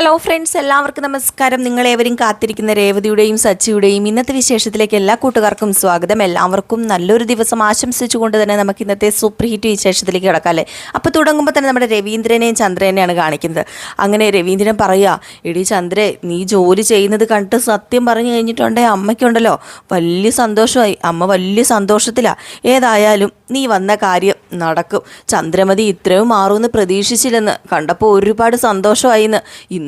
Hello friends എല്ലാവർക്കും നമസ്കാരം. നിങ്ങളേവരും കാത്തിരിക്കുന്ന രേവതിയുടെയും സച്ചിയുടെയും ഇന്നത്തെ വിശേഷത്തിലേക്ക് എല്ലാ കൂട്ടുകാർക്കും സ്വാഗതം. എല്ലാവർക്കും നല്ലൊരു ദിവസം ആശംസിച്ചുകൊണ്ട് തന്നെ നമുക്ക് ഇന്നത്തെ സൂപ്പർ ഹിറ്റ് വിശേഷത്തിലേക്ക് കിടക്കാം അല്ലേ? അപ്പോൾ തുടങ്ങുമ്പോൾ തന്നെ നമ്മുടെ രവീന്ദ്രനെയും ചന്ദ്രനെയാണ് കാണിക്കുന്നത്. അങ്ങനെ രവീന്ദ്രൻ പറയുക എടി ചന്ദ്രേ നീ ജോലി ചെയ്യുന്നത് കണ്ടിട്ട് സത്യം പറഞ്ഞു കഴിഞ്ഞിട്ടുണ്ടേ അമ്മയ്ക്കുണ്ടല്ലോ. വലിയ സന്തോഷമായി. അമ്മ വലിയ സന്തോഷത്തിലാണ് ഏതായാലും നീ വന്ന കാര്യം നടക്കും. ചന്ദ്രമതി ഇത്രയും മാറുമെന്ന് പ്രതീക്ഷിച്ചില്ലെന്ന് കണ്ടപ്പോൾ ഒരുപാട് സന്തോഷമായിന്ന്.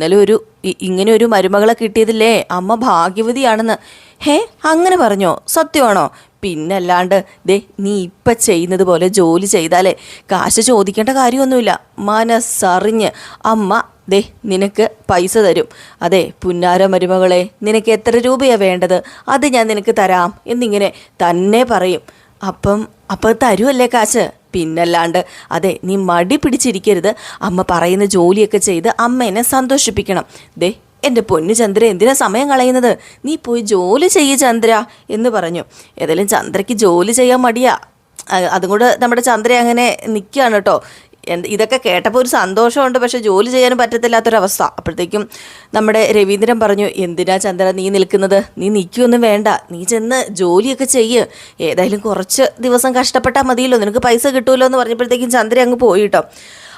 ഇന്നലെ ഒരു ഇങ്ങനെ ഒരു മരുമകളെ കിട്ടിയതില്ലേ? അമ്മ ഭാഗ്യവതിയാണെന്ന്. ഹേ അങ്ങനെ പറഞ്ഞോ? സത്യമാണോ? പിന്നല്ലാണ്ട് ദേ നീ ഇപ്പം ചെയ്യുന്നത് പോലെ ജോലി ചെയ്താലേ കാശ് ചോദിക്കേണ്ട കാര്യമൊന്നുമില്ല. മനസ്സറിഞ്ഞ്. അമ്മ ദേ നിനക്ക് പൈസ തരും. അതെ പുന്നാര മരുമകളെ നിനക്ക് എത്ര രൂപയാണ് വേണ്ടത്? അത് ഞാൻ നിനക്ക് തരാം എന്നിങ്ങനെ തന്നെ പറയും. അപ്പം അപ്പം തരുമല്ലേ കാശ്? പിന്നല്ലാണ്ട് അതെ നീ മടി പിടിച്ചിരിക്കരുത്. അമ്മ പറയുന്ന ജോലിയൊക്കെ ചെയ്ത് അമ്മേനെ സന്തോഷിപ്പിക്കണം. ദേ എന്റെ പൊന്നു ചന്ദ്ര എന്തിനാ സമയം കളയുന്നത്? നീ പോയി ജോലി ചെയ്യ ചന്ദ്ര എന്ന് പറഞ്ഞു. ഏതായാലും ചന്ദ്രയ്ക്ക് ജോലി ചെയ്യാൻ മടിയാ. അതും കൂടെ നമ്മുടെ ചന്ദ്ര അങ്ങനെ നിൽക്കുകയാണ് കേട്ടോ. ഇതൊക്കെ കേട്ടപ്പോൾ ഒരു സന്തോഷമുണ്ട്. പക്ഷെ ജോലി ചെയ്യാനും പറ്റത്തില്ലാത്തൊരവസ്ഥ. അപ്പോഴത്തേക്കും നമ്മുടെ രവീന്ദ്രൻ പറഞ്ഞു എന്തിനാ ചന്ദ്ര നീ നിൽക്കുന്നത്? നീ നിൽക്കുകയൊന്നും വേണ്ട. നീ ചെന്ന് ജോലിയൊക്കെ ചെയ്യ്. ഏതായാലും കുറച്ച് ദിവസം കഷ്ടപ്പെട്ടാൽ മതിയല്ലോ. നിനക്ക് പൈസ കിട്ടുമല്ലോ എന്ന് പറഞ്ഞപ്പോഴത്തേക്കും ചന്ദ്ര അങ്ങ് പോയിട്ടോ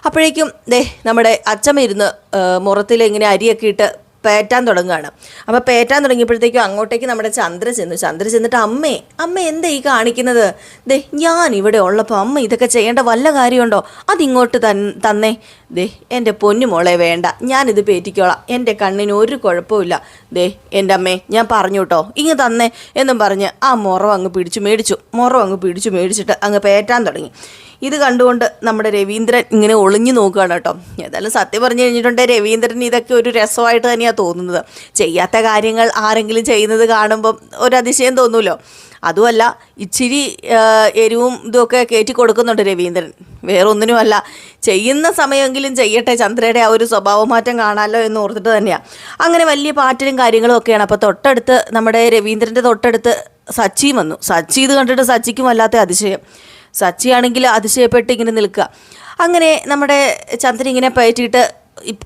അപ്പോഴേക്കും ദേ നമ്മുടെ അച്ഛമ്മ ഇരുന്ന് മുറത്തിൽ ഇങ്ങനെ അരിയൊക്കെ ഇട്ട് പേറ്റാൻ തുടങ്ങുകയാണ്. അപ്പോൾ പേറ്റാൻ തുടങ്ങിയപ്പോഴത്തേക്കും അങ്ങോട്ടേക്ക് നമ്മുടെ ചന്ദ്ര ചെന്നു. ചന്ദ്ര ചെന്നിട്ട് അമ്മേ അമ്മ എന്താ ഈ കാണിക്കുന്നത്? ദേ ഞാൻ ഇവിടെ ഉള്ളപ്പോൾ അമ്മ ഇതൊക്കെ ചെയ്യേണ്ട വല്ല കാര്യമുണ്ടോ? അതിങ്ങോട്ട് തന്നേ. ദേ എന്റെ പൊന്നുമോളെ വേണ്ട. ഞാനിത് പേറ്റിക്കോളാം. എന്റെ കണ്ണിന് ഒരു കുഴപ്പമില്ല ദേ എന്റെ അമ്മേ ഞാൻ പറഞ്ഞു കേട്ടോ. ഇങ്ങ് തന്നേ എന്നും പറഞ്ഞ് ആ മുറവ് അങ്ങ് പിടിച്ചു മേടിച്ചു. മുറവ് അങ്ങ് പിടിച്ചു മേടിച്ചിട്ട് അങ്ങ് പേറ്റാൻ തുടങ്ങി. ഇത് കണ്ടുകൊണ്ട് നമ്മുടെ രവീന്ദ്രൻ ഇങ്ങനെ ഒളിഞ്ഞു നോക്കുകയാണ് കേട്ടോ. ഏതായാലും സത്യം പറഞ്ഞു കഴിഞ്ഞിട്ടുണ്ടെങ്കിൽ രവീന്ദ്രൻ ഇതൊക്കെ ഒരു രസമായിട്ട് തന്നെയാണ് തോന്നുന്നത്. ചെയ്യാത്ത കാര്യങ്ങൾ ആരെങ്കിലും ചെയ്യുന്നത് കാണുമ്പം ഒരു അതിശയം തോന്നുമല്ലോ അതുമല്ല ഇച്ചിരി എരിവും ഇതുമൊക്കെ കയറ്റി കൊടുക്കുന്നുണ്ട് രവീന്ദ്രൻ. വേറെ ഒന്നിനുമല്ല ചെയ്യുന്ന സമയമെങ്കിലും ചെയ്യട്ടെ ചന്ദ്രയുടെ ആ ഒരു സ്വഭാവമാറ്റം കാണാമല്ലോ എന്ന് ഓർത്തിട്ട് തന്നെയാണ് അങ്ങനെ വലിയ പാറ്റലും കാര്യങ്ങളും ഒക്കെയാണ്. അപ്പോൾ തൊട്ടടുത്ത് നമ്മുടെ രവീന്ദ്രന്റെ തൊട്ടടുത്ത് സച്ചി വന്നു. സച്ചി ഇത് കണ്ടിട്ട് സച്ചിക്കും വല്ലാത്ത അതിശയം. സച്ചിയാണെങ്കിൽ അതിശയപ്പെട്ട് ഇങ്ങനെ നിൽക്കുക. അങ്ങനെ നമ്മുടെ ചന്ദ്രൻ ഇങ്ങനെ പയറ്റിയിട്ട്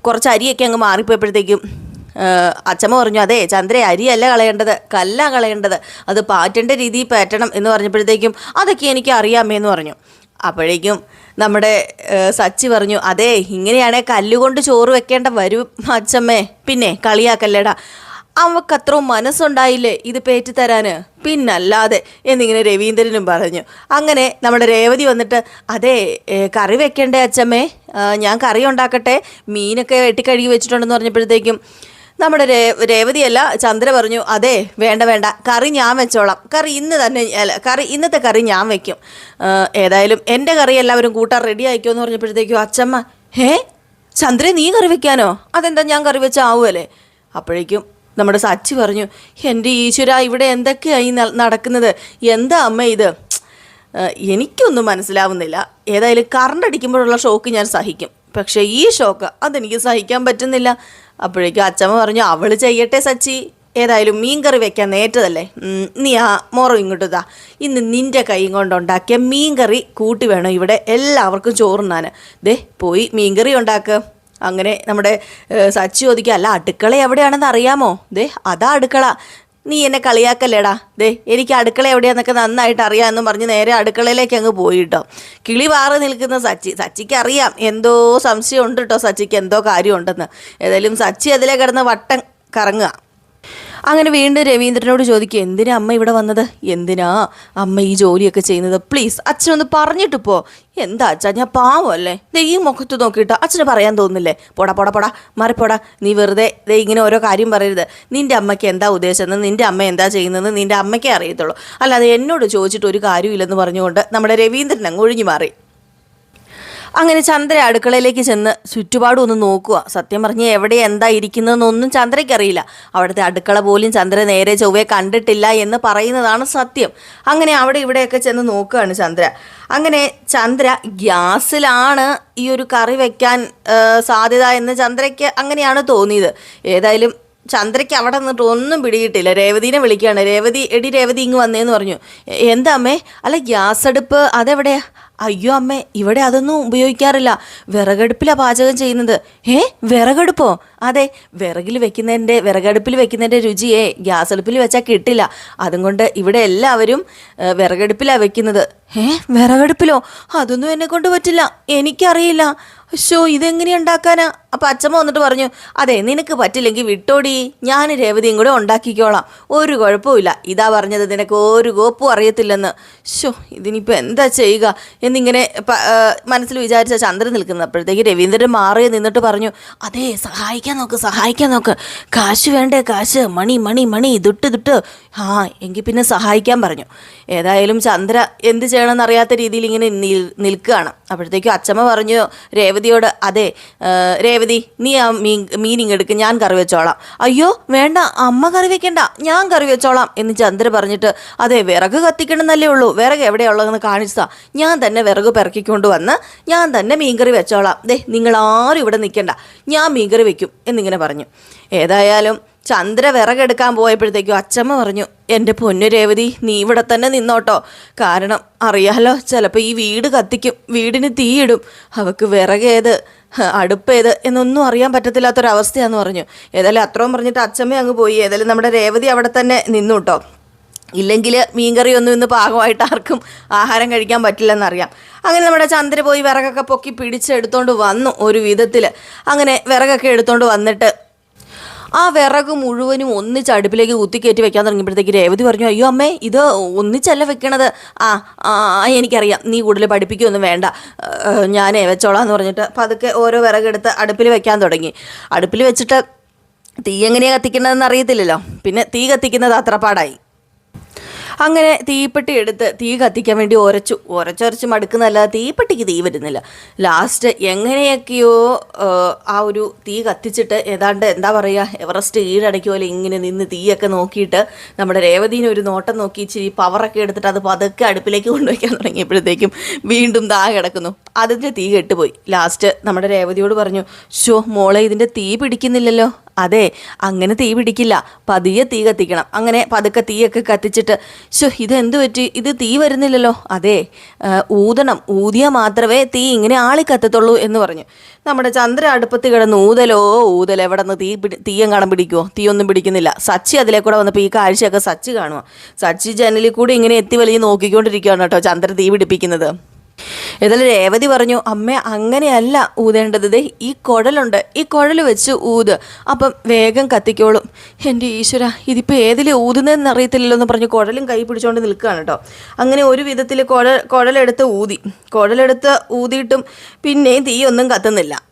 കുറച്ച് അരിയൊക്കെ അങ്ങ് മാറിപ്പോയപ്പോഴത്തേക്കും ഏഹ്, അച്ചമ്മ പറഞ്ഞു അതെ ചന്ദ്ര അരിയല്ല കളയേണ്ടത് കല്ല കളയേണ്ടത്. അത് പാറ്റേണ്ട രീതിയിൽ പാറ്റണം എന്ന് പറഞ്ഞപ്പോഴത്തേക്കും അതൊക്കെ എനിക്ക് അറിയാമേ എന്ന് പറഞ്ഞു. അപ്പോഴേക്കും നമ്മുടെ സച്ചി പറഞ്ഞു അതെ ഇങ്ങനെയാണെ കല്ലുകൊണ്ട് ചോറ് വെക്കേണ്ട വരും അച്ഛമ്മേ പിന്നെ കളിയാക്കല്ലേടാ. അവക്ക് അത്രയും മനസ്സുണ്ടായില്ലേ ഇത് പേറ്റിത്തരാന് പിന്നല്ലാതെ എന്നിങ്ങനെ രവീന്ദ്രനും പറഞ്ഞു. അങ്ങനെ നമ്മുടെ രേവതി വന്നിട്ട് അതെ കറി വെക്കണ്ടേ അച്ഛമ്മേ ഞാൻ കറി ഉണ്ടാക്കട്ടെ. മീനൊക്കെ വെട്ടിക്കഴുകി വെച്ചിട്ടുണ്ടെന്ന് പറഞ്ഞപ്പോഴത്തേക്കും നമ്മുടെ രേവതിയല്ല ചന്ദ്ര പറഞ്ഞു അതെ വേണ്ട വേണ്ട കറി ഞാൻ വെച്ചോളാം. കറി ഇന്ന് തന്നെ കറി ഇന്നത്തെ കറി ഞാൻ വെക്കും. ഏതായാലും എന്റെ കറി എല്ലാവരും കൂട്ടാൻ റെഡി ആയിക്കോ എന്ന് പറഞ്ഞപ്പോഴത്തേക്കും അച്ചമ്മ ഹേ ചന്ദ്ര നീ കറി വെക്കാനോ? അതെന്താ ഞാൻ കറി വെച്ച ആവുമല്ലേ അപ്പോഴേക്കും നമ്മുടെ സച്ചി പറഞ്ഞു എന്റെ ഈശ്വര ഇവിടെ എന്തൊക്കെയായി നടക്കുന്നത്? എന്താ അമ്മ ഇത്? എനിക്കൊന്നും മനസ്സിലാവുന്നില്ല. ഏതായാലും കറണ്ട് അടിക്കുമ്പോഴുള്ള ഷോക്ക് ഞാൻ സഹിക്കും. പക്ഷേ ഈ ഷോക്ക് അതെനിക്ക് സഹിക്കാൻ പറ്റുന്നില്ല. അപ്പോഴേക്കും അച്ഛമ്മ പറഞ്ഞു അവൾ ചെയ്യട്ടെ സച്ചി. ഏതായാലും മീൻ കറി വെക്കാൻ നേറ്റതല്ലേ നീ ആ മോറ ഇങ്ങോട്ട് ഇതാ. ഇന്ന് നിന്റെ കൈ കൊണ്ടുണ്ടാക്കിയ മീൻ കറി കൂട്ടി വേണം ഇവിടെ എല്ലാവർക്കും ചോറുണ്ണാൻ. ദേ പോയി മീൻ കറി ഉണ്ടാക്കുക അങ്ങനെ നമ്മുടെ സച്ചി ചോദിക്കുക അല്ല അടുക്കള എവിടെയാണെന്ന് അറിയാമോ? ദേ അതാ അടുക്കള. നീ എന്നെ കളിയാക്കല്ലേടാ? ദേ എനിക്ക് അടുക്കള എവിടെയാന്നൊക്കെ നന്നായിട്ട് അറിയാമെന്നും പറഞ്ഞ് നേരെ അടുക്കളയിലേക്ക് അങ്ങ് പോയിട്ടോ. കിളി പാറി നിൽക്കുന്ന സച്ചി സച്ചിക്ക് അറിയാം എന്തോ സംശയം ഉണ്ട് കേട്ടോ സച്ചിക്ക് എന്തോ കാര്യമുണ്ടെന്ന്. ഏതായാലും സച്ചി അതിലെ കിടന്ന് വട്ടം കറങ്ങുക. അങ്ങനെ വീണ്ടും രവീന്ദ്രനോട് ചോദിക്കുക എന്തിനാ അമ്മ ഇവിടെ വന്നത്? എന്തിനാ അമ്മ ഈ ജോലിയൊക്കെ ചെയ്യുന്നത്? പ്ലീസ് അച്ഛനൊന്ന് പറഞ്ഞിട്ട് പോ. എന്താ അച്ഛാ ഞാൻ പാവമല്ലേ ദേ ഈ മുഖത്ത് നോക്കിയിട്ട് അച്ഛന് പറയാൻ തോന്നുന്നില്ലേ? പോടാ പോടാ പോടാ മാറിപ്പോടാ. നീ വെറുതെ ദേ ഇങ്ങനെ ഓരോ കാര്യം പറയരുത്. നിന്റെ അമ്മയ്ക്ക് എന്താ ഉദ്ദേശമെന്ന് നിന്റെ അമ്മ എന്താ ചെയ്യുന്നതെന്ന് നിന്റെ അമ്മയ്ക്കേ അറിയത്തുള്ളൂ. അല്ലാതെ എന്നോട് ചോദിച്ചിട്ട് ഒരു കാര്യമില്ലെന്ന് പറഞ്ഞുകൊണ്ട് നമ്മുടെ രവീന്ദ്രൻ അങ്ങ് ഒഴിഞ്ഞു മാറി. അങ്ങനെ ചന്ദ്ര അടുക്കളയിലേക്ക് ചെന്ന് ചുറ്റുപാടും ഒന്ന് നോക്കുക. സത്യം പറഞ്ഞ് എവിടെ എന്താ ഇരിക്കുന്നതെന്നൊന്നും ചന്ദ്രയ്ക്ക് അറിയില്ല അവിടുത്തെ അടുക്കള പോലും ചന്ദ്ര നേരെ ചൊവ്വയെ കണ്ടിട്ടില്ല എന്ന് പറയുന്നതാണ് സത്യം. അങ്ങനെ അവിടെ ഇവിടെയൊക്കെ ചെന്ന് നോക്കുകയാണ് ചന്ദ്ര. അങ്ങനെ ചന്ദ്ര ഗ്യാസിലാണ് ഈ ഒരു കറി വെക്കാൻ സാധ്യത എന്ന് ചന്ദ്രയ്ക്ക് അങ്ങനെയാണ് തോന്നിയത്. ഏതായാലും ചന്ദ്രയ്ക്ക് അവിടെ നിന്നിട്ട് ഒന്നും പിടികിട്ടില്ല. രേവതിനെ വിളിക്കുകയാണ്. രേവതി എടി രേവതി ഇങ്ങ് വന്നേന്ന് പറഞ്ഞു. "എ- എന്താ അമ്മേ? അല്ല ഗ്യാസ് അടുപ്പ് അതെവിടെയാ? അയ്യോ അമ്മേ ഇവിടെ അതൊന്നും ഉപയോഗിക്കാറില്ല. വിറകടുപ്പിലാണ് പാചകം ചെയ്യുന്നത്. ഏ വിറകടുപ്പോ? അതെ വിറകിൽ വെക്കുന്നതിന്റെ വിറകടുപ്പിൽ വെക്കുന്നതിന്റെ രുചിയേ ഗ്യാസ് അടുപ്പിൽ വെച്ചാൽ കിട്ടില്ല. അതും കൊണ്ട് ഇവിടെ എല്ലാവരും വിറകടുപ്പിലാണ് വെക്കുന്നത്. ഏ വിറകടുപ്പിലോ? അതൊന്നും എന്നെ കൊണ്ട് പറ്റില്ല. എനിക്കറിയില്ല. ഷോ ഇതെങ്ങനെ ഉണ്ടാക്കാനാ? അപ്പം അച്ഛമ്മ വന്നിട്ട് പറഞ്ഞു അതെ നിനക്ക് പറ്റില്ലെങ്കിൽ വിട്ടോടി. ഞാൻ രേവതിയും കൂടെ ഉണ്ടാക്കിക്കോളാം. ഒരു കുഴപ്പമില്ല ഇതാ പറഞ്ഞത് നിനക്ക് ഒരു കോപ്പും അറിയത്തില്ലെന്ന്. ഷോ ഇതിനിപ്പോൾ എന്താ ചെയ്യുക? എന്നിങ്ങനെ മനസ്സിൽ വിചാരിച്ച ചന്ദ്രൻ നിൽക്കുന്നത് അപ്പോഴത്തേക്ക് രവീന്ദ്രൻ മാറി നിന്നിട്ട് പറഞ്ഞു അതെ സഹായിക്കാൻ നോക്ക് സഹായിക്കാൻ നോക്ക്. കാശ് വേണ്ടേ കാശ്. മണി മണി മണി. ദുട്ട് ദുട്ട് ആ എങ്കിൽ പിന്നെ സഹായിക്കാൻ പറഞ്ഞു. ഏതായാലും ചന്ദ്ര എന്ത് ചെയ്യണമെന്ന് അറിയാത്ത രീതിയിൽ ഇങ്ങനെ നിൽ- നിൽക്കുകയാണ്. അപ്പോഴത്തേക്കും അച്ചമ്മ പറഞ്ഞു രേവതിയോട് അതെ രേവതി നീ ആ മീൻ മീൻ ഇങ്ങെടുക്ക് ഞാൻ കറി വെച്ചോളാം. അയ്യോ വേണ്ട അമ്മ കറി വെക്കണ്ട ഞാൻ കറി വെച്ചോളാം എന്ന് ചന്ദ്ര പറഞ്ഞിട്ട് അതെ വിറക് കത്തിക്കണമെന്നല്ലേ ഉള്ളൂ വിറക് എവിടെയുള്ളതെന്ന് കാണിച്ചാ ഞാൻ തന്നെ വിറക് പിറക്കിക്കൊണ്ട് വന്ന് ഞാൻ തന്നെ മീൻകറി വെച്ചോളാം. ദേ നിങ്ങൾ ആരും ഇവിടെ നിൽക്കണ്ട ഞാൻ മീൻകറി വെക്കും എന്നിങ്ങനെ പറഞ്ഞു. ഏതായാലും ചന്ദ്ര വിറകെടുക്കാൻ പോയപ്പോഴത്തേക്കും അച്ചമ്മ പറഞ്ഞു എന്റെ പൊന്നു രേവതി നീ ഇവിടെ തന്നെ നിന്നോട്ടോ. കാരണം അറിയാലോ ചിലപ്പോൾ ഈ വീട് കത്തിക്കും വീടിന് തീയിടും. അവക്ക് വിറകേത് അടുപ്പേത് എന്നൊന്നും അറിയാൻ പറ്റത്തില്ലാത്തൊരവസ്ഥയാന്ന് പറഞ്ഞു. ഏതായാലും അത്രയും പറഞ്ഞിട്ട് അച്ചമ്മ അങ്ങ് പോയി. ഏതായാലും നമ്മുടെ രേവതി അവിടെ തന്നെ നിന്നു കേട്ടോ ഇല്ലെങ്കിൽ മീൻകറിയൊന്നും ഇന്ന് പാകമായിട്ട് ആർക്കും ആഹാരം കഴിക്കാൻ പറ്റില്ലെന്നറിയാം. അങ്ങനെ നമ്മുടെ ചന്ദ്ര പോയി വിറകൊക്കെ പൊക്കി പിടിച്ചെടുത്തോണ്ട് വന്നു ഒരു വിധത്തിൽ അങ്ങനെ വിറകൊക്കെ എടുത്തോണ്ട് വന്നിട്ട് ആ വിറക് മുഴുവനും ഒന്നിച്ച് അടുപ്പിലേക്ക് കുത്തിക്കയറ്റി വെക്കാൻ തുടങ്ങിയപ്പോഴത്തേക്ക് രേവതി പറഞ്ഞു അയ്യോ അമ്മേ ഇത് ഒന്നിച്ചല്ല വെക്കണത്. ആ ആ എനിക്കറിയാം. നീ കൂടുതൽ പഠിപ്പിക്കുകയൊന്നും വേണ്ട. ഞാൻ വെച്ചോളാം എന്ന് പറഞ്ഞിട്ട് പതുക്കെ ഓരോ വിറകെടുത്ത് അടുപ്പിൽ വെക്കാൻ തുടങ്ങി. അടുപ്പിൽ വെച്ചിട്ട് തീ എങ്ങനെയാണ് കത്തിക്കുന്നതെന്ന് അറിയത്തില്ലല്ലോ. പിന്നെ തീ കത്തിക്കുന്നത് അത്ര പാടായി. അങ്ങനെ തീപ്പെട്ടി എടുത്ത് തീ കത്തിക്കാൻ വേണ്ടി ഉരച്ചു. ഉരച്ചുരച്ച് മടുക്കുന്നതല്ലാതെ തീപ്പെട്ടിക്ക് തീ വരുന്നില്ല. ലാസ്റ്റ് എങ്ങനെയൊക്കെയോ ആ ഒരു തീ കത്തിച്ചിട്ട് ഏതാണ്ട് എന്താ പറയുക എവറസ്റ്റ് കീഴടക്കിയ പോലെ ഇങ്ങനെ നിന്ന് തീയൊക്കെ നോക്കിയിട്ട് നമ്മുടെ രേവതീനെ ഒരു നോട്ടം നോക്കി ഇച്ചിരി പവറൊക്കെ എടുത്തിട്ട് അത് പതുക്കെ അടുപ്പിലേക്ക് കൊണ്ടുവയ്ക്കാൻ തുടങ്ങിയപ്പോഴത്തേക്കും വീണ്ടും ദാ കിടക്കുന്നു. അതിന്റെ തീ കെട്ടുപോയി. ലാസ്റ്റ് നമ്മുടെ രേവതിയോട് പറഞ്ഞു ഷോ മോളെ ഇതിന്റെ തീ പിടിക്കുന്നില്ലല്ലോ. അതെ അങ്ങനെ തീ പിടിക്കില്ല. പതിയെ തീ കത്തിക്കണം. അങ്ങനെ പതുക്കെ തീയൊക്കെ കത്തിച്ചിട്ട് ശോ ഇതെന്ത് പറ്റി? ഇത് തീ വരുന്നില്ലല്ലോ. അതെ ഊതണം. ഊതിയാൽ മാത്രമേ തീ ഇങ്ങനെ ആളി കത്തത്തുള്ളൂ എന്ന് പറഞ്ഞു. നമ്മുടെ ചന്ദ്ര അടുപ്പത്ത് കിടന്ന് ഊതലോ ഊതൽ എവിടെ നിന്ന് തീ പിടി തീയം കാണാൻ പിടിക്കുമോ തീയൊന്നും പിടിക്കുന്നില്ല. സച്ചി അതിലെ കൂടെ വന്നപ്പോൾ ഈ കാഴ്ചയൊക്കെ സച്ചി കാണുക സച്ചി ജനലിൽ കൂടി ഇങ്ങനെ എത്തി വലിയ നോക്കിക്കൊണ്ടിരിക്കുകയാണ് കേട്ടോ ചന്ദ്ര തീ പിടിപ്പിക്കുന്നത്. ഏതായാലും രേവതി പറഞ്ഞു അമ്മ അങ്ങനെയല്ല ഊതേണ്ടത്. ഈ കുഴലുണ്ട്. ഈ കുഴൽ വെച്ച് ഊത്. അപ്പം വേഗം കത്തിക്കോളും. എന്റെ ഈശ്വര ഇതിപ്പോൾ ഏതിൽ ഊതുന്നതെന്ന് അറിയത്തില്ലല്ലോ എന്ന് പറഞ്ഞ് കുഴലും കൈ പിടിച്ചുകൊണ്ട് നിൽക്കുകയാണ് കേട്ടോ. അങ്ങനെ ഒരു വിധത്തിൽ കുഴൽ കുഴലെടുത്ത് ഊതി. കുഴലെടുത്ത് ഊതിയിട്ടും പിന്നെയും തീയൊന്നും കത്തുന്നില്ല.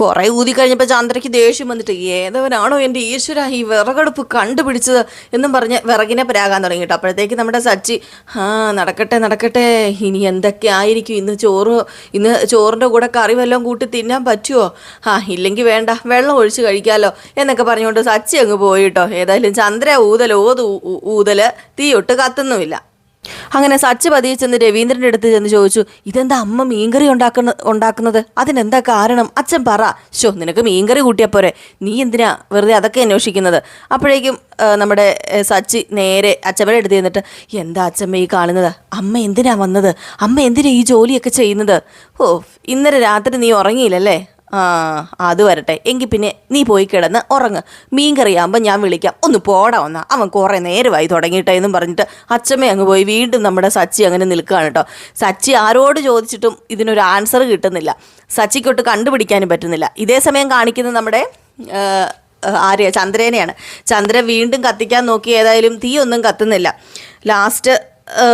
കുറേ ഊതി കഴിഞ്ഞപ്പോൾ ചന്ദ്രയ്ക്ക് ദേഷ്യം വന്നിട്ട് ഏതവനാണോ എന്റെ ഈശ്വര ഈ വിറകടുപ്പ് കണ്ടുപിടിച്ചത്? എന്നും പറഞ്ഞ് വിറകിനെ പരാകാൻ തുടങ്ങി കേട്ടോ. അപ്പോഴത്തേക്ക് നമ്മുടെ സച്ചി ആ നടക്കട്ടെ നടക്കട്ടെ ഇനി എന്തൊക്കെ ആയിരിക്കും? ഇന്ന് ചോറ് ഇന്ന് ചോറിന്റെ കൂടെ കറി വല്ലതും കൂട്ടി തിന്നാൻ പറ്റുമോ? ആ ഇല്ലെങ്കിൽ വേണ്ട വെള്ളം ഒഴിച്ച് കഴിക്കാമല്ലോ എന്നൊക്കെ പറഞ്ഞുകൊണ്ട് സച്ചി അങ്ങ് പോയിട്ടോ ഏതായാലും ചന്ദ്ര ഊതൽ ഓത് ഊതൽ തീയൊട്ട് കത്തുന്നുമില്ല. അങ്ങനെ സച്ച് പതിയെ ചെന്ന് രവീന്ദ്രന്റെ അടുത്ത് ചെന്ന് ചോദിച്ചു ഇതെന്താ അമ്മ മീൻകറി ഉണ്ടാക്കുന്ന ഉണ്ടാക്കുന്നത്? അതിനെന്താ കാരണം? അച്ഛൻ പറ. ഷോ നിനക്ക് മീൻകറി കൂട്ടിയാൽ പോരെ. നീ എന്തിനാ വെറുതെ അതൊക്കെ അന്വേഷിക്കുന്നത്? അപ്പോഴേക്കും നമ്മുടെ സച്ചി നേരെ അച്ഛമ്മയുടെ അടുത്ത് ചെന്നിട്ട് എന്താ അച്ഛമ്മ ഈ കാണുന്നത്? അമ്മ എന്തിനാ വന്നത്? അമ്മ എന്തിനാ ഈ ജോലിയൊക്കെ ചെയ്യുന്നത്? ഓ ഇന്നലെ രാത്രി നീ ഉറങ്ങിയില്ലല്ലേ? ആ അത് വരട്ടെ. എങ്കിൽ പിന്നെ നീ പോയി കിടന്ന് ഉറങ്ങ്. മീൻ കറിയാകുമ്പോൾ ഞാൻ വിളിക്കാം. ഒന്ന് പോടാ വന്നാ അവൻ കുറേ നേരമായി തുടങ്ങിയിട്ടേ എന്നും പറഞ്ഞിട്ട് അച്ഛമ്മ അങ്ങ് പോയി. വീണ്ടും നമ്മുടെ സച്ചി അങ്ങനെ നിൽക്കുകയാണ് കേട്ടോ സച്ചി ആരോട് ചോദിച്ചിട്ടും ഇതിനൊരു ആൻസർ കിട്ടുന്നില്ല. സച്ചിക്കൊട്ട് കണ്ടുപിടിക്കാനും പറ്റുന്നില്ല. ഇതേ സമയം കാണിക്കുന്നത് നമ്മുടെ ആര്യ ചന്ദ്രേനെയാണ്. ചന്ദ്രൻ വീണ്ടും കത്തിക്കാൻ നോക്കി. ഏതായാലും തീയൊന്നും കത്തുന്നില്ല. ലാസ്റ്റ്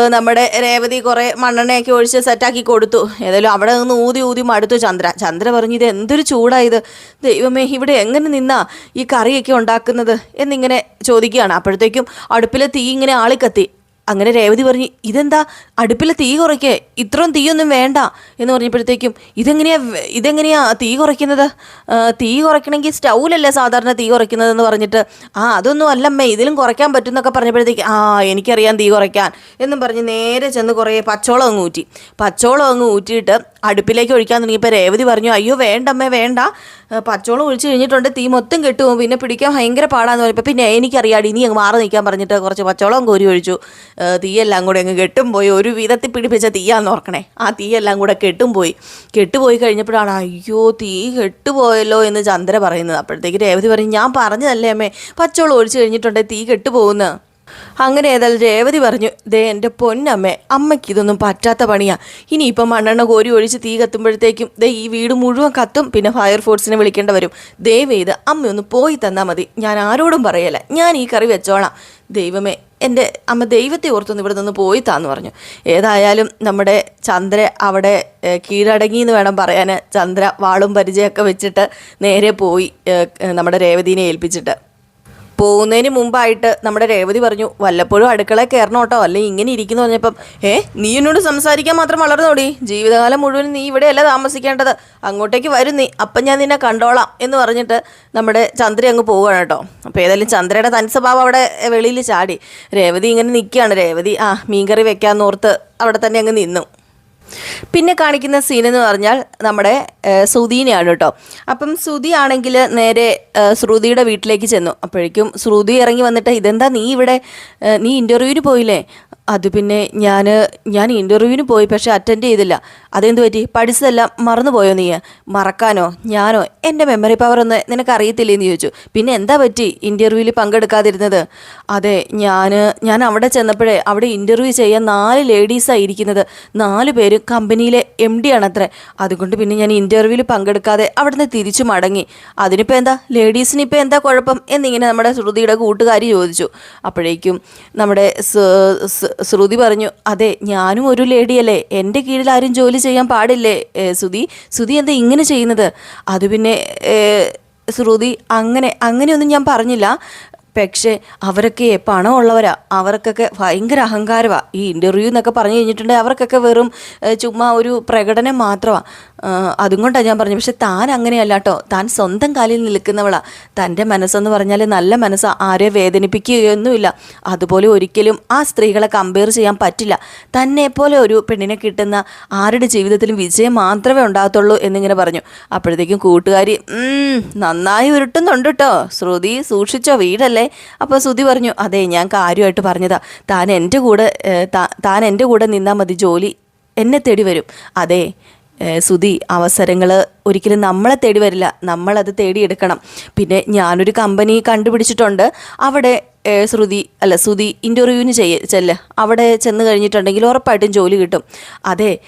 നമ്മുടെ രേവതി കുറേ മണ്ണെണ്ണയൊക്കെ ഒഴിച്ച് സെറ്റാക്കി കൊടുത്തു. ഏതായാലും അവിടെ നിന്ന് ഊതി ഊതി മടുത്തു ചന്ദ്ര. ചന്ദ്ര പറഞ്ഞു ഇത് എന്തൊരു ചൂടായത് ദൈവമേ ഇവിടെ എങ്ങനെ നിന്നാ ഈ കറിയൊക്കെ ഉണ്ടാക്കുന്നത്? എന്നിങ്ങനെ ചോദിക്കുകയാണ്. അപ്പോഴത്തേക്കും അടുപ്പിലെ തീ ഇങ്ങനെ ആളിക്കത്തി. അങ്ങനെ രേവതി പറഞ്ഞ് ഇതെന്താ? അടുപ്പിലെ തീ കുറയ്ക്കേ ഇത്രയും തീയൊന്നും വേണ്ട. എന്ന് പറഞ്ഞപ്പോഴത്തേക്കും ഇതെങ്ങനെയാ ഇതെങ്ങനെയാ തീ കുറയ്ക്കുന്നത്? തീ കുറയ്ക്കണമെങ്കിൽ സ്റ്റൗവിലല്ലേ സാധാരണ തീ കുറയ്ക്കുന്നതെന്ന് പറഞ്ഞിട്ട്. ആ അതൊന്നും അല്ലമ്മേ ഇതിലും കുറയ്ക്കാൻ പറ്റും എന്നൊക്കെ പറഞ്ഞപ്പോഴത്തേക്ക് ആ എനിക്കറിയാം തീ കുറയ്ക്കാൻ. എന്നും പറഞ്ഞ് നേരെ ചെന്ന് കുറേ പച്ചോളം അങ്ങ് ഊറ്റി. പച്ചോളം അങ്ങ് ഊറ്റിയിട്ട് അടുപ്പിലേക്ക് ഒഴിക്കാൻ തുടങ്ങിയപ്പോൾ രേവതി പറഞ്ഞു അയ്യോ വേണ്ടമ്മേ വേണ്ട. പച്ചോളം ഒഴിച്ചു കഴിഞ്ഞിട്ടുണ്ട് തീ മൊത്തം കെട്ടുപോകും. പിന്നെ പിടിക്കാൻ ഭയങ്കര പാടാന്ന് പറഞ്ഞപ്പോൾ പിന്നെ എനിക്കറിയാടി ഇനി അങ്ങ് മാറി നിൽക്കാൻ പറഞ്ഞിട്ട് കുറച്ച് പച്ചോളം കോരി ഒഴിച്ചു. തീയെല്ലാം കൂടെ അങ്ങ് കെട്ടും പോയി. ഒരു വിധത്തിൽ പിടിപ്പിച്ച തീയാന്ന് ഓർക്കണേ. ആ തീയെല്ലാം കൂടെ കെട്ടും പോയി. കെട്ടുപോയി കഴിഞ്ഞപ്പോഴാണ് അയ്യോ തീ കെട്ടുപോയല്ലോ എന്ന് ചന്ദ്ര പറയുന്നത്. അപ്പോഴത്തേക്ക് രേവതി പറഞ്ഞു ഞാൻ പറഞ്ഞതല്ലേ അമ്മേ. പച്ചോളം ഒഴിച്ച് കഴിഞ്ഞിട്ടുണ്ട് തീ കെട്ടുപോകുന്നത് അങ്ങനെ ഏതായാലും രേവതി പറഞ്ഞു ദേ എന്റെ പൊന്നമ്മേ അമ്മയ്ക്ക് ഇതൊന്നും പറ്റാത്ത പണിയാ. ഇനിയിപ്പം മണ്ണെണ്ണ കോരി ഒഴിച്ച് തീ കത്തുമ്പോഴത്തേക്കും ദേ ഈ വീട് മുഴുവൻ കത്തും പിന്നെ ഫയർഫോഴ്സിനെ വിളിക്കേണ്ട വരും. ദയവ് ചെയ്ത് അമ്മയൊന്ന് പോയി തന്നാൽ മതി. ഞാൻ ആരോടും പറയല ഞാൻ ഈ കറി വെച്ചോളാം. ദൈവമേ എന്റെ അമ്മ ദൈവത്തെ ഓർത്തൊന്ന് ഇവിടെ നിന്ന് പോയി താന്ന് പറഞ്ഞു. ഏതായാലും നമ്മുടെ ചന്ദ്ര അവിടെ കീഴടങ്ങി എന്ന് വേണം പറയാൻ ചന്ദ്ര വാളും പരിചയമൊക്കെ വെച്ചിട്ട് നേരെ പോയി നമ്മുടെ രേവതിനെ ഏൽപ്പിച്ചിട്ട്. പോകുന്നതിന് മുമ്പായിട്ട് നമ്മുടെ രേവതി പറഞ്ഞു വല്ലപ്പോഴും അടുക്കളയിൽ കയറണം കേട്ടോ. അല്ലെങ്കിൽ ഇങ്ങനെ ഇരിക്കുന്നു പറഞ്ഞപ്പം ഏ നീ എന്നോട് സംസാരിക്കാൻ മാത്രം വളർന്നോടി. ജീവിതകാലം മുഴുവൻ നീ ഇവിടെയല്ല താമസിക്കേണ്ടത്. അങ്ങോട്ടേക്ക് വരും നീ. അപ്പം ഞാൻ നിന്നെ കണ്ടോളാം. എന്ന് പറഞ്ഞിട്ട് നമ്മുടെ ചന്ദ്ര അങ്ങ് പോവുകയാണ് കേട്ടോ. അപ്പോൾ ഏതായാലും ചന്ദ്രയുടെ തനിസ്വഭാവം അവിടെ വെളിയിൽ ചാടി. രേവതി ഇങ്ങനെ നിൽക്കുകയാണ്. രേവതി ആ മീൻകറി വെക്കാമെന്നോർത്ത് അവിടെ തന്നെ അങ്ങ് നിന്നു. പിന്നെ കാണിക്കുന്ന സീൻ എന്ന് പറഞ്ഞാൽ നമ്മുടെ സുധീനെയാണ് കേട്ടോ അപ്പം സുധി ആണെങ്കിൽ നേരെ ശ്രുതിയുടെ വീട്ടിലേക്ക് ചെന്നു. അപ്പോഴേക്കും ശ്രുതി ഇറങ്ങി വന്നിട്ട് ഇതെന്താ നീ ഇവിടെ നീ ഇന്റർവ്യൂവിന് പോയില്ലേ? അത് പിന്നെ ഞാൻ ഞാൻ ഇന്റർവ്യൂവിന് പോയി പക്ഷെ അറ്റൻഡ് ചെയ്തില്ല. അതെന്ത് പറ്റി? പഠിച്ചതെല്ലാം മറന്നുപോയോ നീ? മറക്കാനോ? ഞാനോ? എന്റെ മെമ്മറി പവർ ഒന്ന് നിനക്ക് അറിയത്തില്ലേ എന്ന് ചോദിച്ചു. പിന്നെ എന്താ പറ്റി ഇന്റർവ്യൂവിൽ പങ്കെടുക്കാതിരുന്നത്? അതെ ഞാൻ ഞാൻ അവിടെ ചെന്നപ്പോഴേ അവിടെ ഇന്റർവ്യൂ ചെയ്യാൻ നാല് ലേഡീസാണ് ഇരിക്കുന്നത്. നാല് പേര് കമ്പനിയിലെ എം ഡി ആണത്രേ. അതുകൊണ്ട് പിന്നെ ഞാൻ ഇന്റർവ്യൂവിൽ പങ്കെടുക്കാതെ അവിടുന്ന് തിരിച്ചു മടങ്ങി. അതിനിപ്പോൾ എന്താ? ലേഡീസിന് ഇപ്പോൾ എന്താ കുഴപ്പം? എന്നിങ്ങനെ നമ്മുടെ ശ്രുതിയുടെ കൂട്ടുകാരി ചോദിച്ചു. അപ്പോഴേക്കും നമ്മുടെ ശ്രുതി പറഞ്ഞു അതെ ഞാനും ഒരു ലേഡിയല്ലേ എന്റെ കീഴിൽ ആരും ജോലി ചെയ്യാൻ പാടില്ലേ? ശ്രുതി സുധി എന്താ ഇങ്ങനെ ചെയ്യുന്നത്? അത് പിന്നെ ശ്രുതി അങ്ങനെ അങ്ങനെയൊന്നും ഞാൻ പറഞ്ഞില്ല. പക്ഷേ അവരൊക്കെ പണമുള്ളവരാ അവർക്കൊക്കെ ഭയങ്കര അഹങ്കാരമാണ് ഈ ഇന്റർവ്യൂ എന്നൊക്കെ പറഞ്ഞു കഴിഞ്ഞിട്ടുണ്ടെങ്കിൽ അവർക്കൊക്കെ വെറും ചുമ്മാ ഒരു പ്രകടനം മാത്രമാണ് അതുകൊണ്ടാണ് ഞാൻ പറഞ്ഞു. പക്ഷെ താൻ അങ്ങനെയല്ല കേട്ടോ താൻ സ്വന്തം കാലിൽ നിൽക്കുന്നവളാ. തന്റെ മനസ്സെന്ന് പറഞ്ഞാൽ നല്ല മനസ്സ് ആരെ വേദനിപ്പിക്കുകയൊന്നുമില്ല. അതുപോലെ ഒരിക്കലും ആ സ്ത്രീകളെ കമ്പയർ ചെയ്യാൻ പറ്റില്ല. തന്നെ പോലെ ഒരു പെണ്ണിനെ കിട്ടുന്ന ആരുടെ ജീവിതത്തിലും വിജയം മാത്രമേ ഉണ്ടാകത്തുള്ളൂ എന്നിങ്ങനെ പറഞ്ഞു. അപ്പോഴത്തേക്കും കൂട്ടുകാരി നന്നായി ഉരുട്ടുന്നുണ്ട് കേട്ടോ ശ്രുതി സൂക്ഷിച്ചോ വീടല്ലേ? അപ്പോൾ ശ്രുതി പറഞ്ഞു അതെ ഞാൻ കാര്യമായിട്ട് പറഞ്ഞതാ. താൻ എന്റെ കൂടെ താൻ എന്റെ കൂടെ നിന്നാൽ മതി. ജോലി എന്നെ തേടി വരും. അതെ സുധി അവസരങ്ങൾ ഒരിക്കലും നമ്മളെ തേടി വരില്ല. നമ്മളത് തേടിയെടുക്കണം. പിന്നെ ഞാനൊരു കമ്പനി കണ്ടുപിടിച്ചിട്ടുണ്ട്. അവിടെ ശ്രുതി അല്ല സുധി ഇന്റർവ്യൂവിന് ചെയ്യ ചെല്ല്. അവിടെ ചെന്ന് കഴിഞ്ഞിട്ടുണ്ടെങ്കിൽ ഉറപ്പായിട്ടും ജോലി കിട്ടും. അതെ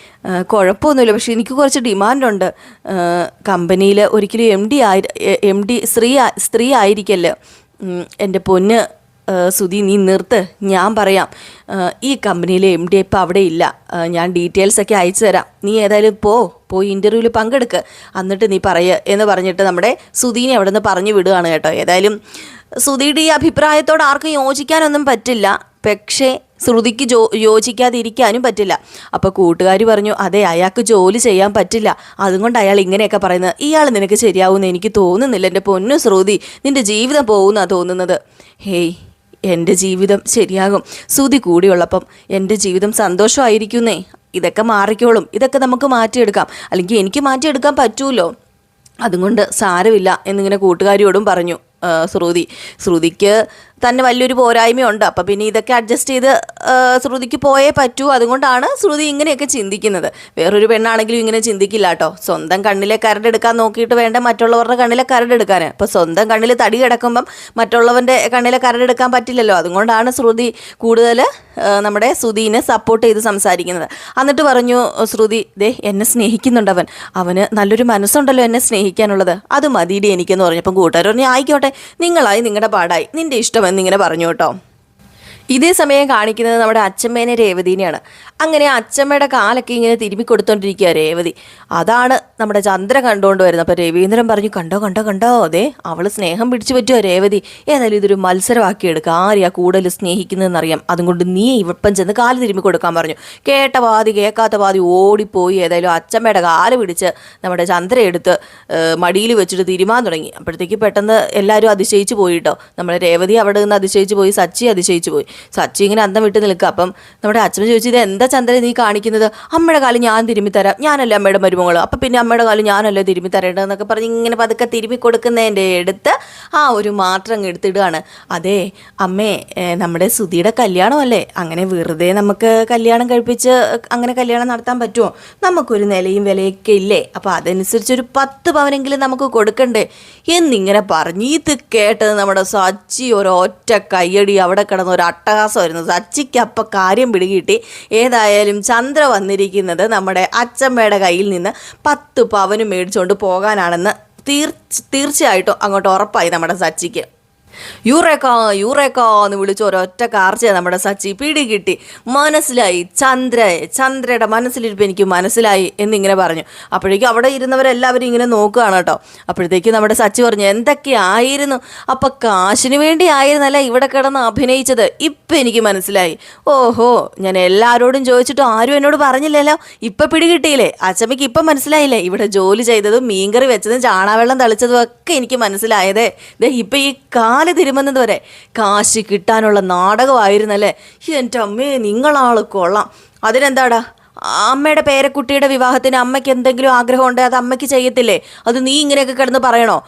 കുഴപ്പമൊന്നുമില്ല. പക്ഷേ എനിക്ക് കുറച്ച് ഡിമാൻഡുണ്ട്. കമ്പനിയിൽ ഒരിക്കലും എം ഡി ആയി എം ഡി സ്ത്രീ സ്ത്രീ ആയിരിക്കല്ലേ എന്റെ പൊന്ന് സുധി നീ നിർത്ത്. ഞാൻ പറയാം. ഈ കമ്പനിയിലെ എം ഡി ഇപ്പം അവിടെ ഇല്ല. ഞാൻ ഡീറ്റെയിൽസ് ഒക്കെ അയച്ചു തരാം. നീ ഏതായാലും പോ. പോയി ഇന്റർവ്യൂവിൽ പങ്കെടുക്ക്. എന്നിട്ട് നീ പറയുക എന്ന് പറഞ്ഞിട്ട് നമ്മുടെ സുധീനെ അവിടെ നിന്ന് പറഞ്ഞു വിടുകയാണ് കേട്ടോ. ഏതായാലും സുധിയുടെ ഈ അഭിപ്രായത്തോട് ആർക്കും യോജിക്കാനൊന്നും പറ്റില്ല. പക്ഷേ ശ്രുതിക്ക് ജോ യോജിക്കാതിരിക്കാനും പറ്റില്ല. അപ്പോൾ കൂട്ടുകാർ പറഞ്ഞു അതെ അയാൾക്ക് ജോലി ചെയ്യാൻ പറ്റില്ല. അതുകൊണ്ട് അയാൾ ഇങ്ങനെയൊക്കെ പറയുന്നത്. ഇയാൾ നിനക്ക് ശരിയാവുമെന്ന് എനിക്ക് തോന്നുന്നില്ല. എന്റെ പൊന്നു ശ്രുതി നിന്റെ ജീവിതം പോകുന്നതാണ് തോന്നുന്നത്. ഹേയ് എന്റെ ജീവിതം ശരിയാകും. ശ്രുതി കൂടിയുള്ളപ്പം എന്റെ ജീവിതം സന്തോഷമായിരിക്കുന്നേ. ഇതൊക്കെ മാറിക്കോളും. ഇതൊക്കെ നമുക്ക് മാറ്റിയെടുക്കാം. അല്ലെങ്കിൽ എനിക്ക് മാറ്റിയെടുക്കാൻ പറ്റുമല്ലോ അതുകൊണ്ട് സാരമില്ല എന്നിങ്ങനെ കൂട്ടുകാരിയോടും പറഞ്ഞു ശ്രുതി. ശ്രുതിക്ക് തന്നെ വലിയൊരു പോരായ്മയുണ്ട്. അപ്പം പിന്നെ ഇതൊക്കെ അഡ്ജസ്റ്റ് ചെയ്ത് ശ്രുതിക്ക് പോയേ പറ്റൂ. അതുകൊണ്ടാണ് ശ്രുതി ഇങ്ങനെയൊക്കെ ചിന്തിക്കുന്നത്. വേറൊരു പെണ്ണാണെങ്കിലും ഇങ്ങനെ ചിന്തിക്കില്ല കേട്ടോ സ്വന്തം കണ്ണിലെ കരടെടുക്കാൻ നോക്കിയിട്ട് വേണ്ട മറ്റുള്ളവരുടെ കണ്ണിലെ കരടെടുക്കാൻ അപ്പോൾ സ്വന്തം കണ്ണിൽ തടി കിടക്കുമ്പം മറ്റുള്ളവന്റെ കണ്ണിലെ കരടെടുക്കാൻ പറ്റില്ലല്ലോ. അതുകൊണ്ടാണ് ശ്രുതി കൂടുതൽ നമ്മുടെ ശ്രുതിനെ സപ്പോർട്ട് ചെയ്ത് സംസാരിക്കുന്നത്. എന്നിട്ട് പറഞ്ഞു ശ്രുതി ദേ എന്നെ സ്നേഹിക്കുന്നുണ്ട് അവൻ. അവന് നല്ലൊരു മനസ്സുണ്ടല്ലോ എന്നെ സ്നേഹിക്കാനുള്ളത്. അത് മതിയിടി എനിക്കെന്ന് പറഞ്ഞപ്പം കൂട്ടുകാർ പറഞ്ഞു ആയിക്കോട്ടെ. നിങ്ങളായി നിങ്ങളുടെ പാടായി. നിന്റെ ഇഷ്ടം എന്നിങ്ങനെ പറഞ്ഞു കേട്ടോ. ഇതേ സമയം കാണിക്കുന്നത് നമ്മുടെ അച്ഛമ്മേനെ രേവതിനെയാണ്. അങ്ങനെ അച്ഛമ്മയുടെ കാലൊക്കെ ഇങ്ങനെ തിരുമ്മി കൊടുത്തോണ്ടിരിക്കുക രേവതി. അതാണ് നമ്മുടെ ചന്ദ്ര കണ്ടുകൊണ്ട് വരുന്നത്. അപ്പോൾ രവീന്ദ്രൻ പറഞ്ഞു കണ്ടോ കണ്ടോ കണ്ടോ? അതെ അവൾ സ്നേഹം പിടിച്ചു പറ്റുമോ രേവതി. ഏതായാലും ഇതൊരു മത്സരമാക്കി എടുക്കുക ആരെയാ കൂടുതൽ സ്നേഹിക്കുന്നതെന്നറിയാം. അതുകൊണ്ട് നീ ഇവപ്പം ചെന്ന് കാൽ തിരുമ്മി കൊടുക്കാൻ പറഞ്ഞു. കേട്ട പാതി കേൾക്കാത്ത പാതി ഓടിപ്പോയി. ഏതായാലും അച്ഛമ്മയുടെ കാൽ പിടിച്ച് നമ്മുടെ ചന്ദ്ര എടുത്ത് മടിയിൽ വെച്ചിട്ട് തിരുമാൻ തുടങ്ങി. അപ്പോഴത്തേക്ക് പെട്ടെന്ന് എല്ലാവരും അതിശയിച്ചു പോയിട്ടോ നമ്മുടെ രേവതി അവിടെ നിന്ന് അതിശയിച്ചു പോയി സച്ചി അതിശയിച്ചു പോയി. സച്ചി ഇങ്ങനെ അന്തം വിട്ട് നിൽക്കുക. അപ്പം നമ്മുടെ അച്ഛൻ ചോദിച്ചു ഇത് എന്താ ചന്ദ്രൻ നീ കാണിക്കുന്നത്? അമ്മയുടെ കാലം ഞാൻ തിരുമ്മി തരാം. ഞാനല്ലേ അമ്മയുടെ മരുമകൾ അപ്പം പിന്നെ അമ്മയുടെ കാലം ഞാനല്ലേ തിരുമ്മി തരേണ്ടതെന്നൊക്കെ പറഞ്ഞ് ഇങ്ങനെ പതുക്കെ തിരുമ്മി കൊടുക്കുന്നതിന്റെ എടുത്ത് ആ ഒരു മാത്രം അങ്ങ് എടുത്തിടുകയാണ്. അതെ അമ്മേ നമ്മുടെ സുധിയുടെ കല്യാണമല്ലേ? അങ്ങനെ വെറുതെ നമുക്ക് കല്യാണം കഴിപ്പിച്ച് അങ്ങനെ കല്യാണം നടത്താൻ പറ്റുമോ? നമുക്കൊരു നിലയും വിലയൊക്കെ ഇല്ലേ? അപ്പോൾ അതനുസരിച്ച് ഒരു പത്ത് പവനെങ്കിലും നമുക്ക് കൊടുക്കണ്ടേ? എന്നിങ്ങനെ പറഞ്ഞ് ഇത് കേട്ടത് നമ്മുടെ സച്ചി ഒരൊറ്റ കയ്യടി അവിടെ കിടന്ന് ഒരു അട്ടഹാസമായിരുന്നു. സച്ചിക്ക് അപ്പം കാര്യം പിടികിട്ടി. ഏതായാലും ചന്ദ്ര വന്നിരിക്കുന്നത് നമ്മുടെ അച്ചമ്മയുടെ കയ്യിൽ നിന്ന് പത്ത് പവന് മേടിച്ചുകൊണ്ട് പോകാനാണെന്ന് തീർച്ച തീർച്ചയായിട്ടും അങ്ങോട്ട് ഉറപ്പായി നമ്മുടെ സച്ചിക്ക്. യൂറേക്ക യൂറേക്ക എന്ന് വിളിച്ച് ഒരൊറ്റ കാർച്ച നമ്മുടെ സച്ചി പിടി കിട്ടി മനസ്സിലായി. ചന്ദ്ര ചന്ദ്രയുടെ മനസ്സിലിരിപ്പ് എനിക്ക് മനസ്സിലായി എന്നിങ്ങനെ പറഞ്ഞു. അപ്പോഴേക്കും അവിടെ ഇരുന്നവരെല്ലാവരും ഇങ്ങനെ നോക്കുകയാണ് കേട്ടോ. അപ്പോഴത്തേക്കും നമ്മുടെ സച്ചി പറഞ്ഞു എന്തൊക്കെയായിരുന്നു? അപ്പൊ കാശിന് വേണ്ടി ആയിരുന്നല്ല ഇവിടെ കിടന്ന് അഭിനയിച്ചത്? ഇപ്പം എനിക്ക് മനസ്സിലായി. ഓഹോ ഞാൻ എല്ലാവരോടും ചോദിച്ചിട്ടും ആരും എന്നോട് പറഞ്ഞില്ലല്ലോ. ഇപ്പം പിടികിട്ടിയില്ലേ? അച്ചമ്മയ്ക്ക് ഇപ്പം മനസ്സിലായില്ലേ? ഇവിടെ ജോലി ചെയ്തതും മീൻകറി വെച്ചതും ചാണാവെള്ളം തളിച്ചതും ഒക്കെ എനിക്ക് മനസ്സിലായതേ. ഇപ്പം ഈ കാൽ തിരുമുന്നത് വരെ കാശ് കിട്ടാനുള്ള നാടകമായിരുന്നല്ലേ? എന്റെ അമ്മേ നിങ്ങളാൾ കൊള്ളാം. അതിനെന്താടാ? അമ്മയുടെ പേരക്കുട്ടിയുടെ വിവാഹത്തിന് അമ്മയ്ക്ക് എന്തെങ്കിലും ആഗ്രഹം ഉണ്ടെങ്കിൽ അത് അമ്മയ്ക്ക് ചെയ്യത്തില്ലേ? അത് നീ ഇങ്ങനെയൊക്കെ കിടന്ന് പറയണോ?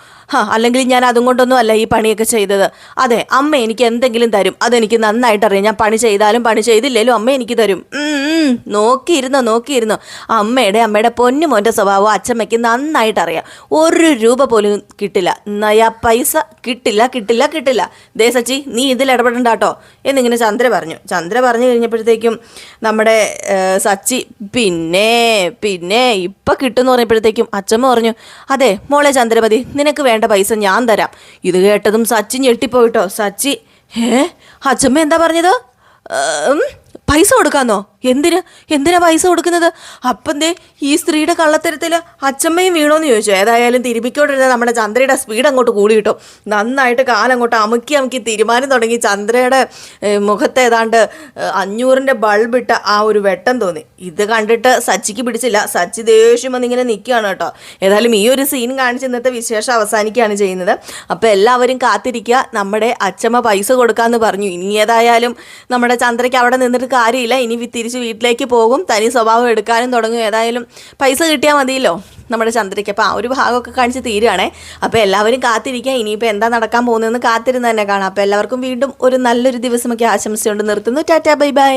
അല്ലെങ്കിൽ ഞാൻ അതും കൊണ്ടൊന്നും അല്ല ഈ പണിയൊക്കെ ചെയ്തത്. അതെ അമ്മ എനിക്ക് എന്തെങ്കിലും തരും. അതെനിക്ക് നന്നായിട്ട് അറിയാം ഞാൻ പണി ചെയ്താലും പണി ചെയ്തില്ലേലും അമ്മ എനിക്ക് തരും. നോക്കിയിരുന്നു നോക്കിയിരുന്നു. അമ്മയുടെ അമ്മയുടെ പൊന്നു മോന്റെ സ്വഭാവം അച്ഛമ്മയ്ക്ക് നന്നായിട്ട് അറിയാം ഒരു രൂപ പോലും കിട്ടില്ല. നയാ പൈസ കിട്ടില്ല കിട്ടില്ല കിട്ടില്ല. ദേ സച്ചി നീ ഇതിൽ ഇടപെടണ്ട കേട്ടോ. എന്നിങ്ങനെ ചന്ദ്ര പറഞ്ഞു. ചന്ദ്ര പറഞ്ഞു കഴിഞ്ഞപ്പോഴത്തേക്കും നമ്മുടെ സച്ചി പിന്നെ പിന്നെ ഇപ്പം കിട്ടുമെന്ന് പറഞ്ഞപ്പോഴത്തേക്കും അച്ഛമ്മ പറഞ്ഞു അതെ മോളെ ചന്ദ്രമതി നിനക്ക് വേണ്ട പൈസ ഞാൻ തരാം. ഇത് കേട്ടതും സച്ചി ഞെട്ടിപ്പോയിട്ടോ. സച്ചി ഏ അച്ഛമ്മ എന്താ പറഞ്ഞത്? പൈസ കൊടുക്കാന്നോ? എന്തിന്? എന്തിനാ പൈസ കൊടുക്കുന്നത്? അപ്പന്തേ ഈ സ്ത്രീയുടെ കള്ളത്തരത്തിൽ അച്ചമ്മയും വീണോന്ന് ചോദിച്ചു. ഏതായാലും തിരുമിക്കോണ്ടിരുന്ന നമ്മുടെ ചന്ദ്രയുടെ സ്പീഡ് അങ്ങോട്ട് കൂടി കിട്ടും നന്നായിട്ട് കാലങ്ങോട്ട് അമുക്കി അമുക്കി തീരുമാനം തുടങ്ങി ചന്ദ്രയുടെ മുഖത്ത് ഏതാണ്ട് അഞ്ഞൂറിന്റെ ബൾബിട്ട ആ ഒരു വെട്ടം തോന്നി. ഇത് കണ്ടിട്ട് സച്ചിക്ക് പിടിച്ചില്ല. സച്ചി ദേഷ്യം വന്നിങ്ങനെ നിൽക്കുകയാണ് കേട്ടോ. ഏതായാലും ഈ ഒരു സീൻ കാണിച്ച് ഇന്നത്തെ വിശേഷം അവസാനിക്കുകയാണ് ചെയ്യുന്നത്. അപ്പോൾ എല്ലാവരും കാത്തിരിക്കുക. നമ്മുടെ അച്ചമ്മ പൈസ കൊടുക്കാമെന്ന് പറഞ്ഞു. ഇനി ഏതായാലും നമ്മുടെ ചന്ദ്രയ്ക്ക് അവിടെ നിന്നിട്ട് കാര്യമില്ല. ഇനി വി- തിരിച്ച് വീട്ടിലേക്ക് പോകും തനി സ്വഭാവം എടുക്കാനും തുടങ്ങും. ഏതായാലും പൈസ കിട്ടിയാൽ മതിയല്ലോ നമ്മുടെ ചന്ദ്രയ്ക്ക് അപ്പോൾ ആ ഒരു ഭാഗമൊക്കെ കാണിച്ച് തീരുകയാണേ അപ്പോൾ എല്ലാവരും കാത്തിരിക്കുക. ഇനിയിപ്പോൾ എന്താ നടക്കാൻ പോകുന്നതെന്ന് കാത്തിരുന്ന് തന്നെ കാണാം. അപ്പോൾ എല്ലാവർക്കും വീണ്ടും ഒരു നല്ലൊരു ദിവസമൊക്കെ ആശംസയുണ്ട് നിർത്തുന്നു. Tata bye bye.